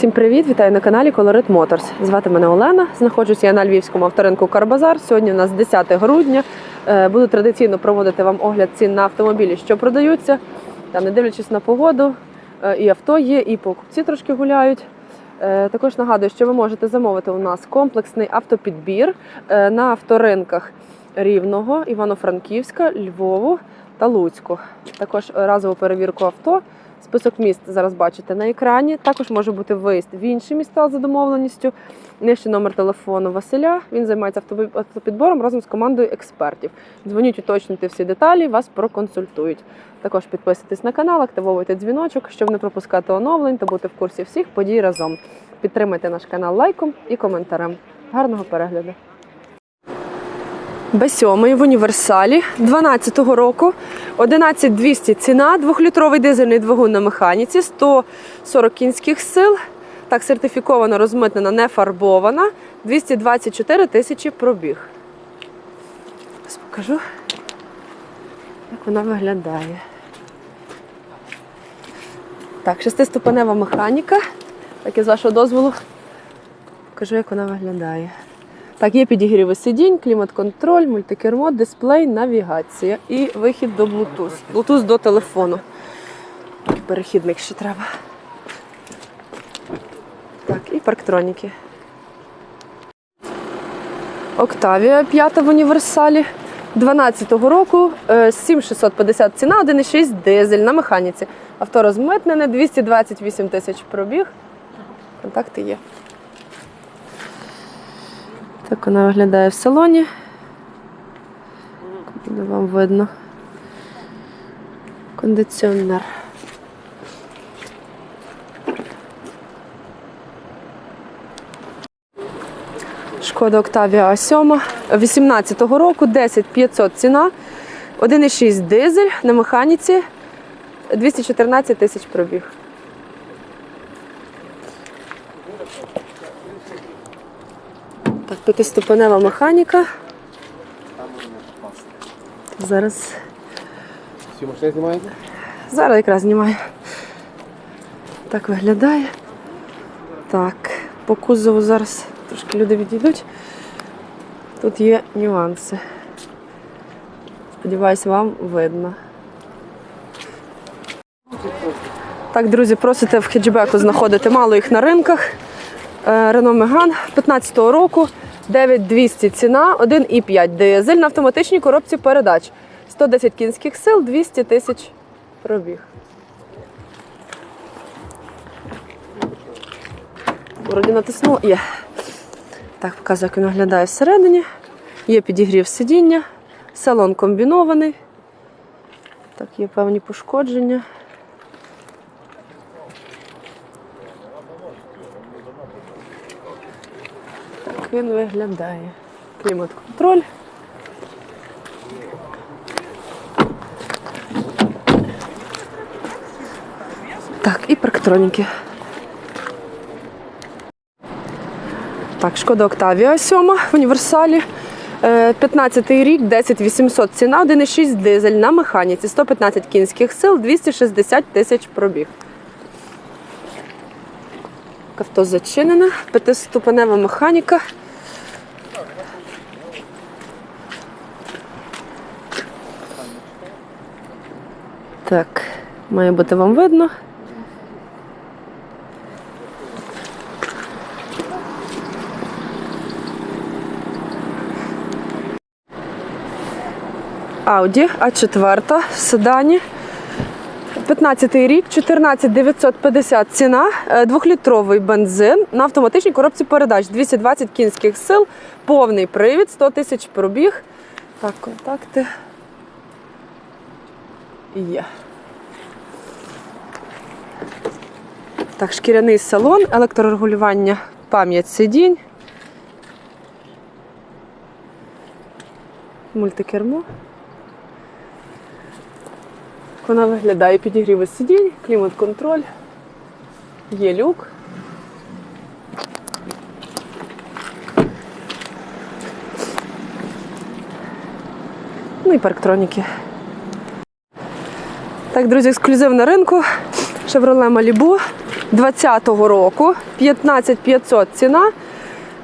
Всім привіт! Вітаю на каналі Colorit Motors. Звати мене Олена. Знаходжусь я на львівському авторинку Карбазар. Сьогодні у нас 10 грудня. Е, Буду традиційно проводити вам огляд цін на автомобілі, що продаються. Та не дивлячись на погоду, е, і авто є, і покупці трошки гуляють. Е, Також нагадую, що ви можете замовити у нас комплексний автопідбір на авторинках Рівного, Івано-Франківська, Львову та Луцьку. Також разову перевірку авто. Список міст зараз бачите на екрані. Також може бути виїзд в інші міста за домовленістю. Нижче номер телефону Василя. Він займається автопідбором разом з командою експертів. Дзвоніть, уточнюйте всі деталі, вас проконсультують. Також підписуйтесь на канал, активовуйте дзвіночок, щоб не пропускати оновлень та бути в курсі всіх подій разом. Підтримайте наш канал лайком і коментарем. Гарного перегляду! Б7 в універсалі 12-го року. 11200 ціна, 2-літровий дизельний двигун на механіці, 140 кінських сил. Так, сертифіковано, розмитнена, не фарбована. 224 тисячі пробіг. Зараз покажу, як вона виглядає. Так, шестиступенева механіка. Так, і з вашого дозволу покажу, як вона виглядає. Так, є підігріви сидінь, клімат-контроль, мультикермо, дисплей, навігація і вихід до Bluetooth. Bluetooth до телефону. Перехідник ще треба. Так, і парктроніки. Октавія п'ята в універсалі. 12-го року е, 7650 ціна, 1,6 дизель на механіці. Авто розмитнене, 228 тисяч пробіг. Контакти є. Так вона виглядає в салоні. Буде вам видно. Кондиціонер. Шкода Октавія А7 18-го року, 10500 ціна, 1,6 дизель на механіці, 214 тисяч пробіг. П'ятиступенева механіка. Зараз, Всі машини знімаєте? зараз якраз знімаю. Так виглядає. Так, по кузову зараз трошки люди відійдуть. Тут є нюанси. Сподіваюсь, вам видно. Так, друзі, просите в хеджбеку знаходити мало їх на ринках. Е, Renault Megane 15-го року, 9200 ціна, 1,5 дизель на автоматичній коробці передач. 110 кінських сил, 200 тисяч пробіг. Вроді натиснула. Є. Так, показую, як він виглядає всередині. Є підігрів сидіння, салон комбінований. Так, є певні пошкодження. Він виглядає. Клімат-контроль. Так, і парктроніки. Так, шкода Октавія 7 в універсалі. 15 рік, 10800 ціна, 1,6 дизель на механіці, 115 кінських сил, 260 тисяч пробіг. Авто зачинене, п'ятиступенева механіка. Так, має бути вам видно. Audi А4 в седані. 15 рік, 14 950 ціна, е, двохлітровий бензин на автоматичній коробці передач, 220 кінських сил, повний привід, 100 тисяч пробіг. Так, контакти. Є. Так, шкіряний салон, електрорегулювання, пам'ять сидінь. Мультикермо. Вона виглядає підігріви сидінь, клімат-контроль, є люк. Ну і парктроніки. Так, друзі, ексклюзив на ринку. Chevrolet Malibu 2020 року. 15500 ціна.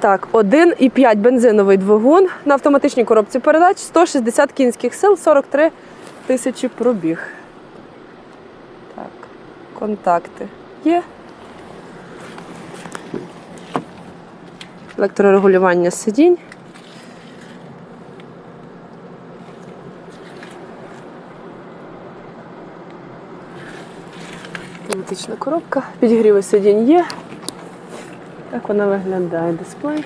Так, 1,5 бензиновий двигун на автоматичній коробці передач, 160 кінських сил, 43 тисячі пробіг. Так, контакти є. Електрорегулювання сидінь. Автоматична коробка, підігріви сидінь є. Так вона виглядає дисплей.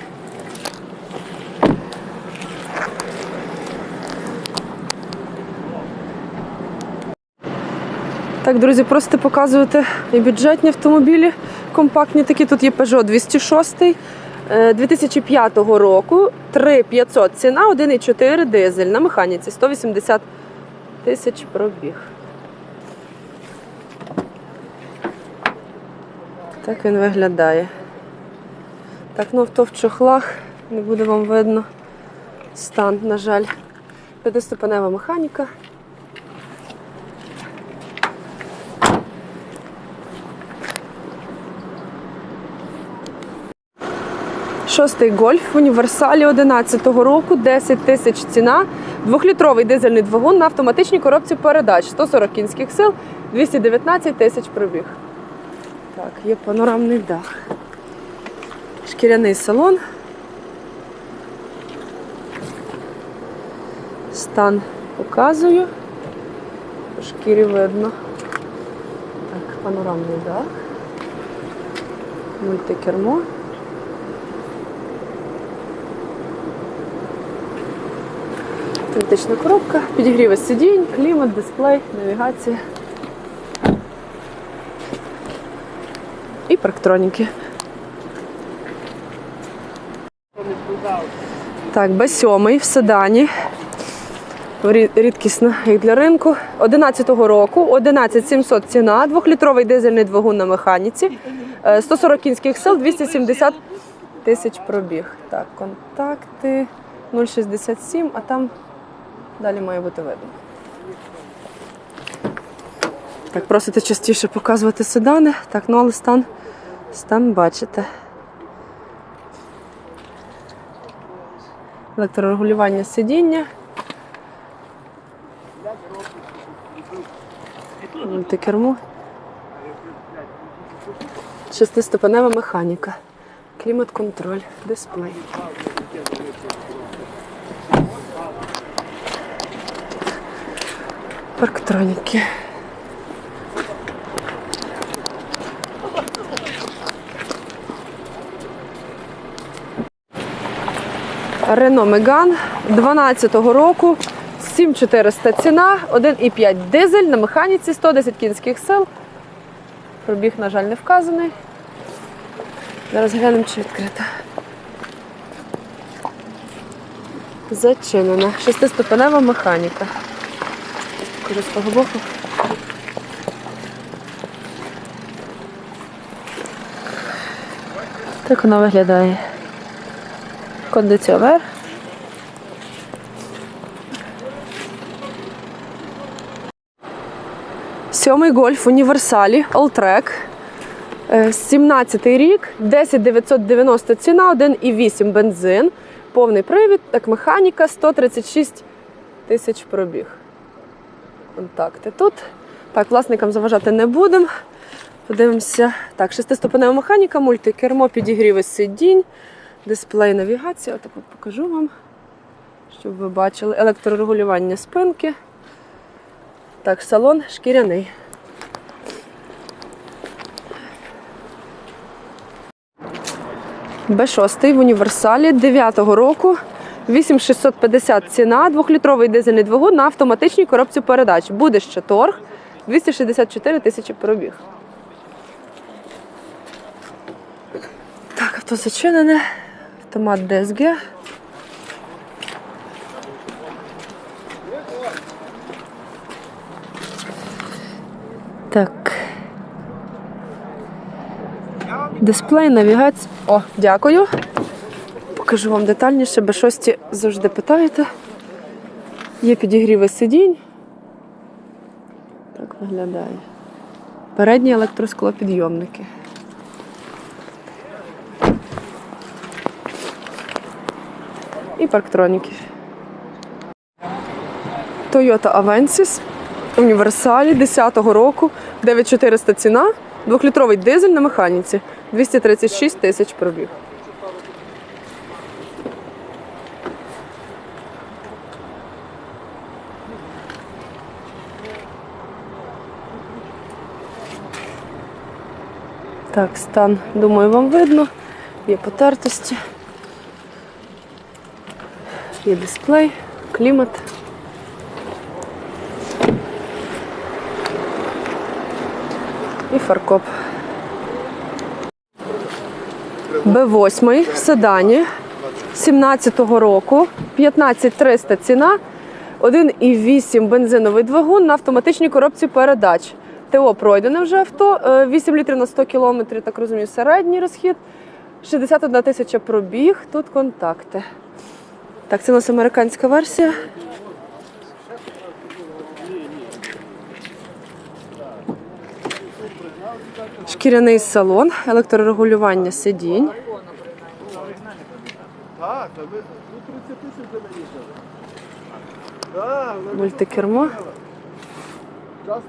Так, друзі, просто показувати і бюджетні автомобілі компактні такі. Тут є Peugeot 206 е, 2005 року, 3500 ціна, 1,4 дизель на механіці, 180 тисяч пробіг. Так він виглядає. Так, ну авто в чохлах, не буде вам видно стан, на жаль. П'ятиступенева механіка. Шостий гольф в універсалі 11-го року, 10 тисяч ціна. Двохлітровий дизельний двигун на автоматичній коробці передач, 140 кінських сил, 219 тисяч пробіг. Так, є панорамний дах. Шкіряний салон. Стан показую. По шкірі видно. Так, панорамний дах. Мультикермо. Автоматична коробка, підігріви сидінь, клімат, дисплей, навігація. І парктроніки. Так, Б7 в седані. Рі- Рідкісна як для ринку. 11-го року, 11700 ціна, двохлітровий дизельний двигун на механіці, е, 140 кінських сил, 270 тисяч пробіг. Так, контакти 067, а там далі має бути видно. Так, просите частіше показувати седани. Так, ну але стан, стан бачите. Електрорегулювання сидіння. Мультикермо. Шестиступенева механіка. Клімат-контроль, дисплей. Парктроніки. Рено Меган 12-го року. 7400 ціна, 1,5 дизель на механіці, 110 кінських сил. Пробіг, на жаль, не вказаний. Зараз глянемо, чи відкрита. Зачинена. Шестиступенева механіка. Покажу з того боку. Так вона виглядає. Кондиціонер. Сьомий гольф універсалі Alltrack. 17 рік, 10990 ціна, 1,8 бензин, повний привід, так механіка, 136 тисяч пробіг. Контакти тут. Так, власникам заважати не будемо. Подивимося. Так, шестиступенева механіка, мультикермо, підігріви сидінь, дисплей навігація. Отак от покажу вам, щоб ви бачили. Електрорегулювання спинки. Так, салон шкіряний. Б6 в універсалі 9-го року. 8650 ціна, двохлітровий дизельний двигун на автоматичній коробці передач. Буде ще торг. 264 тисячі пробіг. Так, авто зачинене. Автомат DSG. Так. Дисплей, навігація. О, дякую покажу вам детальніше, бо шості завжди питаєте. Є підігріви сидінь. Так виглядає. Передні електросклопідйомники. І парктроніки. Toyota Avensis універсалі 10-го року, 9400 ціна, 2-літровий дизель на механіці, 236 тисяч пробіг. Так, стан, думаю, вам видно. Є потертості. Є дисплей, клімат. І фаркоп. Б8 в седані 17-го року, 15300 ціна, 1,8 бензиновий двигун на автоматичній коробці передач. ТО пройдене вже авто, е, 8 літрів на 100 кілометрів, так розумію, середній розхід. 61 тисяча пробіг, тут контакти. Так, це у нас американська версія. Шкіряний салон, електрорегулювання сидінь. Так, та ви ну 30 тисяч за мені їхали. Так.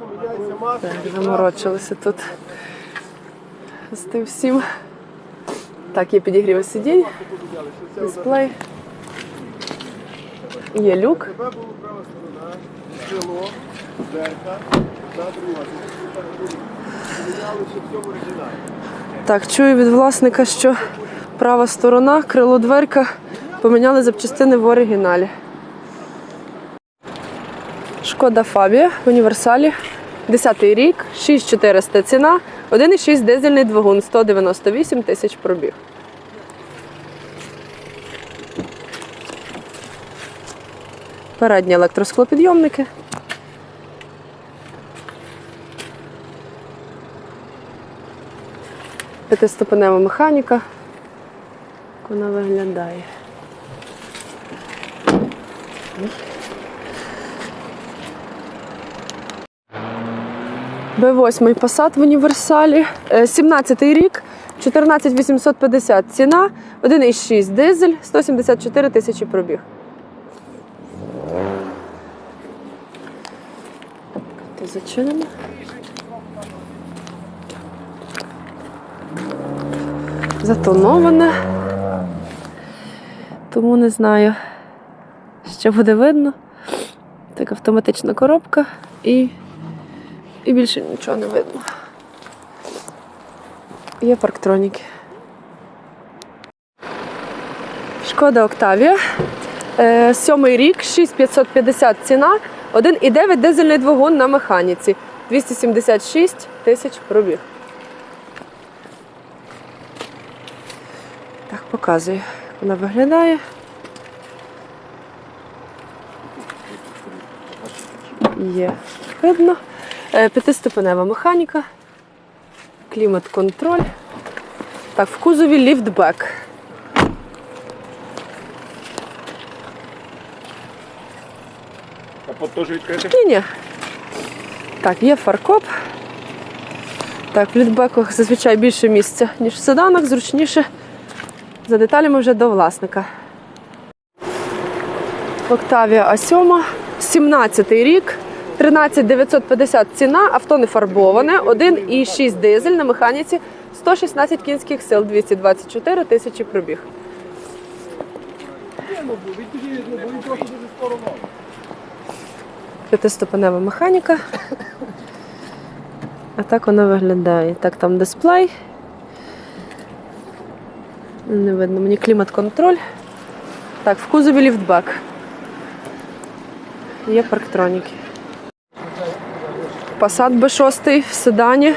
Заморочилися тут з тим всім. Так, є підігрів сидінь, дисплей. Є люк. Так, чую від власника, що права сторона, крило дверка поміняли запчастини в оригіналі. Шкода Фабія в універсалі. 10 рік, 6400 ціна, 1,6 дизельний двигун, 198 тисяч пробіг. Передні електросклопідйомники. П'ятиступенева механіка. Вона виглядає. Б8 Passat в універсалі. 17-й рік, 14850 ціна, 1,6 дизель, 174 тисячі пробіг. Зачинено. Затоноване. Тому не знаю, що буде видно. Так, автоматична коробка і, і більше нічого не видно. Є парктроніки. Шкода Октавія. Е, Сьомий рік, 6550 ціна, 1,9 дизельний двигун на механіці. 276 тисяч пробіг. Так, показую, як вона виглядає. Є видно. Е, П'ятиступенева механіка, клімат-контроль. Так, в кузові ліфтбек. Капот теж відкритий? Ні, ні. Так, є фаркоп. Так, в літбеках зазвичай більше місця, ніж в седанах, зручніше. За деталями вже до власника. Октавія А7, 17 рік, 13 950 ціна, авто не фарбоване, 1,6 дизель на механіці, 116 кінських сил, 224 тисячі пробіг. П'ятиступенева механіка. А так вона виглядає. Так, там дисплей. Не видно мені клімат-контроль. Так, в кузові ліфтбек. Є парктроніки. Passat B6 в седані.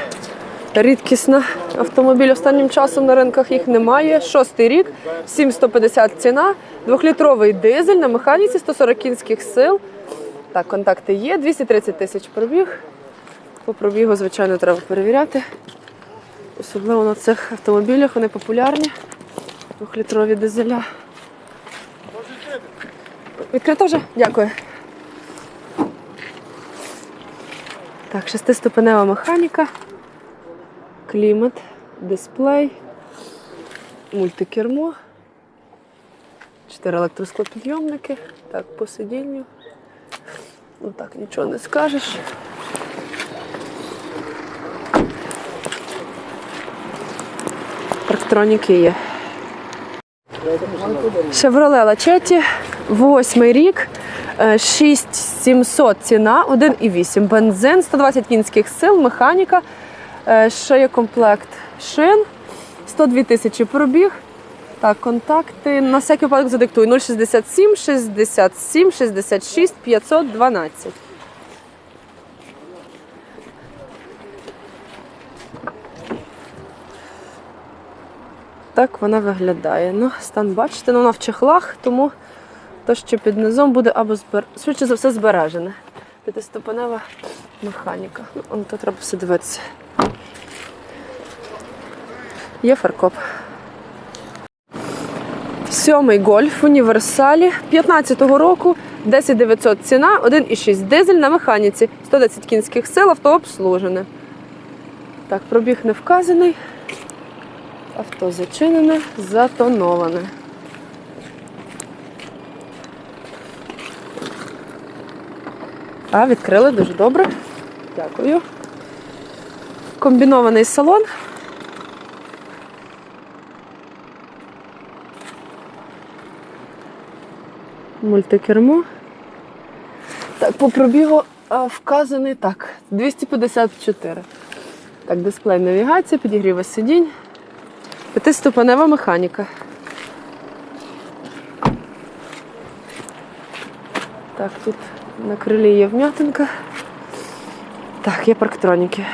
Рідкісна автомобіль. Останнім часом на ринках їх немає. Шостий рік, 7150 ціна, двохлітровий дизель на механіці 140 кінських сил. Так, контакти є, 230 тисяч пробіг. По пробігу, звичайно, треба перевіряти. Особливо на цих автомобілях вони популярні. Двохлітрові дизеля. Відкрито вже? Дякую. Так, шестиступенева механіка, клімат, дисплей, мультикермо, чотири електросклопідйомники. Так, по сидінню. Ну так, нічого не скажеш. Парктроніки є. Chevrolet Lachetti, восьмий рік, е, шість. 700 ціна, 1,8. Бензин, 120 кінських сил, механіка. Ще є комплект шин. 102 тисячі пробіг. Так, контакти. На всякий випадок задиктую. 067 67 66 512. Так вона виглядає. Ну, Стан бачите, ну, вона в чехлах, тому то, що під низом буде або збер... швидше за все збережене. П'ятиступенева механіка. Ну, то треба все дивитися. Є фаркоп. Сьомий гольф в універсалі 15-го року, 10900 ціна, 1,6 дизель на механіці, 110 кінських сил, авто обслужене. Так, пробіг не вказаний. Авто зачинене, затоноване. А, відкрили дуже добре. Дякую. Комбінований салон. Мультикермо. Так, по пробігу вказаний так. 254. Так, дисплей навігація, підігріва сидінь. П'ятиступенева механіка. Так, тут на крилі є вм'ятинка. Так, є парктроніки.